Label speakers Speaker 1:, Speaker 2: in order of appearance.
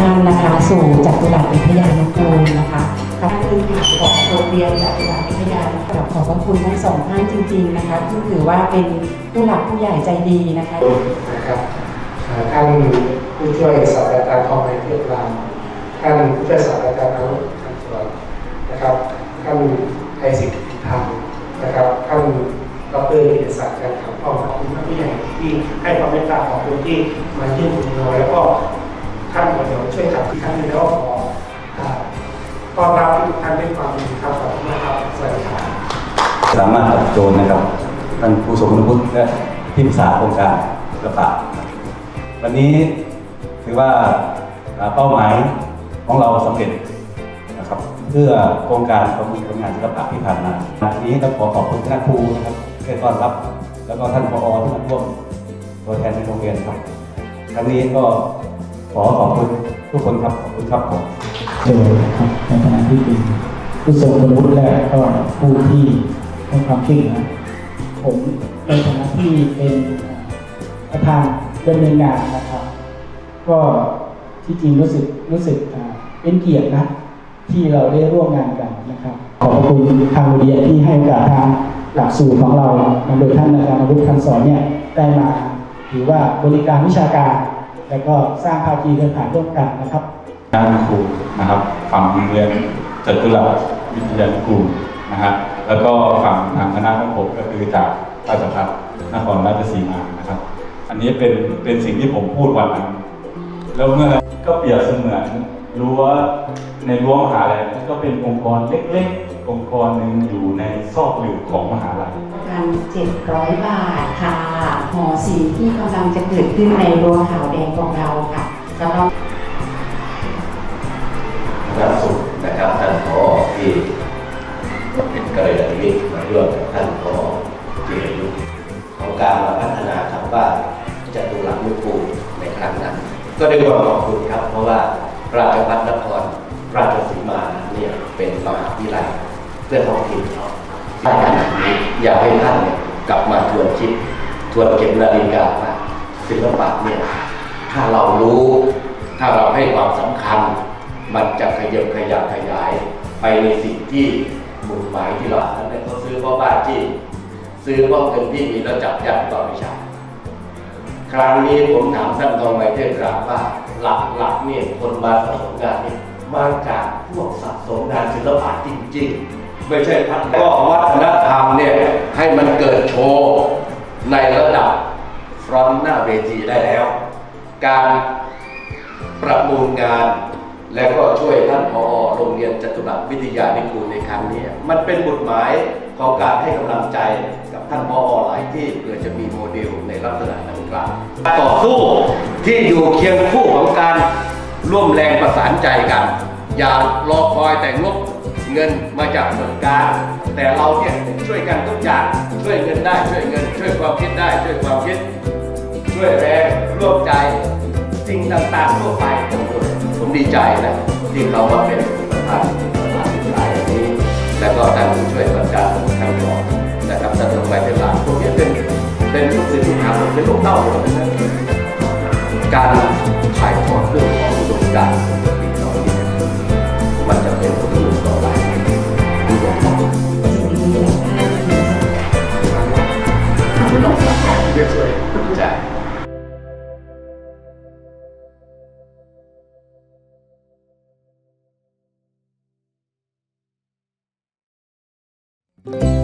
Speaker 1: ทุกท่านนะคะสู่จัตุรัสวิทยานุกูลนะคะท่านพื้นฐานของโรงเรียนจัตุรัสวิทยานุกูลขอบพระคุณทั้งสองท่านจริง ๆนะคะที่ถือว่าเป็นผู้หลักผู้ใหญ่ใจดีนะคะ
Speaker 2: นะครับท่านผู้ช่วยศาสตราจารย์ทองไม้เทียบรามท่านผู้ช่วยศาสตราจารย์อาวุธคันสวนนะครับท่านไทยสิทธิธรรมนะครับท่านดรเอกศักดิ์การขำพ่อขอบคุณท่านผู้ใหญ่ที่ให้ความเมตตาของคุณที่มาเยี่ยมคุณเราแล้วก็ ท่านเดี๋ยวช่วยจับที่านนี้แล้วก็ขอต้อนรับทุกท่านด้วยความยินดีครับขอบคุณมากครับสวัสดีครับ
Speaker 3: สามารถตอบโจทย์นะครับท่านผู้ทรงคุณวุฒิและที่ปรึกษาโครงการศิลปะวันนี้ถือว่าเป้าหมายของเราสำเร็จนะครับเพื่อโครงการประมูลผลงานศิลปะที่ผ่านมาวันนี้ต้องขอขอบคุณคณะครูนะครับที่ต้อนรับ แล้วก็ท่านผอที่มาร่วมตัวแทนในโรงเรียนครับครั้งนี้ก็ ขอขอบคุณทุกคนครับ ขอบคุณครับผม
Speaker 4: เจอนะครับในฐานะที่เป็นผู้ทรงคุณวุฒิและก็ผู้ที่ให้ความช่วยเหลือผมในฐานะที่เป็นประธานดำเนินงานนะครับ ก็ที่จริงรู้สึกรู้สึกเป็นเกียรตินะที่เราได้ร่วมงานกันนะครับ ขอบคุณทางเรียนที่ให้โอกาสทางหลักสูตรของเราโดยท่านอาจารย์วุฒิคันสอนเนี่ยได้มา ถือว่าบริการวิชาการ และก็สร้างภาคีเครือข่ายร่วมกันนะครับ
Speaker 3: คณะครูนะครับฝั่งโรงเรียนจตุรัสวิทยานุกูลนะฮะแล้วก็ฝั่งทางคณะของผมก็คือจากราชภัฏนครราชสีมานะครับ อันนี้เป็นเป็นสิ่งที่ผมพูดวันนั้นแล้วเมื่อก็เปรียบเสมือนรั้วในรั้วมหาลัยก็เป็นองค์กรเล็กๆ องค์กรหนึ่งอยู่ในซอกหลืบของมหาลัย
Speaker 1: พันเจ็ดร้อยบาทค่ะหอศิลป์ที่กำลังจะเกิดขึ้นในรั้วขาวแดงของเราค่ะสำหรับ
Speaker 5: ล่าสุดนะครับท่านผอที่เป็นกระยาณมิตรมาร่วมกับท่านผอที่อายุของการมาพัฒนาคำว่าจตุรัสนุกูในครั้งนั้น ก็ได้ความขอบคุณครับ เพราะว่าราชพัฒนครราชสีมาเนี่ยเป็นมหาวิทยาลัยเพื่อท้องถิ่น ได้ขนาดนี้อยากให้ท่านเนี่ยกลับมาทวนคิด ทวนเก็บนาฬิกาว่าศิลปะเนี่ยถ้าเรารู้ ถ้าเราให้ความสำคัญ มันจะขยับขยับขยาย ไปในสิ่งที่มุ่งหมายที่เราอันนั้นเขาซื้อเพราะบ้านที่ซื้อเพราะเงินที่มีแล้วจับยัดต่อไม่ใช่ครั้งนี้ผมถามท่านทองไมเทศกราบว่าหลักหลักเนี่ยคนมาสะสมงานเนี่ยมาจากพวกสะสมงานศิลปะจริง ๆ ไม่ใช่พัฒนก็วัฒนธรรมเนี่ยให้มันเกิดโชว์ในระดับฟรอนต์หน้าเวทีได้แล้ว การประมูลงานและก็ช่วยท่านพอโรงเรียนจตุรัสวิทยานิกูลในครั้งนี้ มันเป็นบทหมายของการให้กำลังใจกับท่านพอหลายที่เพื่อจะมีโมเดลในลักษณะดังกล่าวต่อสู้ที่อยู่เคียงคู่ของการร่วมแรงประสานใจกัน อย่ารอคอยแต่งบ เงินมาจากส่วนกลางแต่เราเนี่ยช่วยกันทุกอย่างช่วยเงินได้ช่วยเงิน ช่วยความคิดได้ช่วยความคิด ช่วยแรงร่วมใจสิ่งต่างๆทั่วไปผมผมดีใจนะที่เขามาเป็นประธานประธานหลายอย่างนี้ แล้วก็ท่านผู้ช่วยประจารท่านรองนะครับท่านลงไปเป็นหลักพวกนี้เป็นเป็นลูกศิษย์ลูกหาผมเป็นลูกเต้าหมดเลยนะการ Thank you.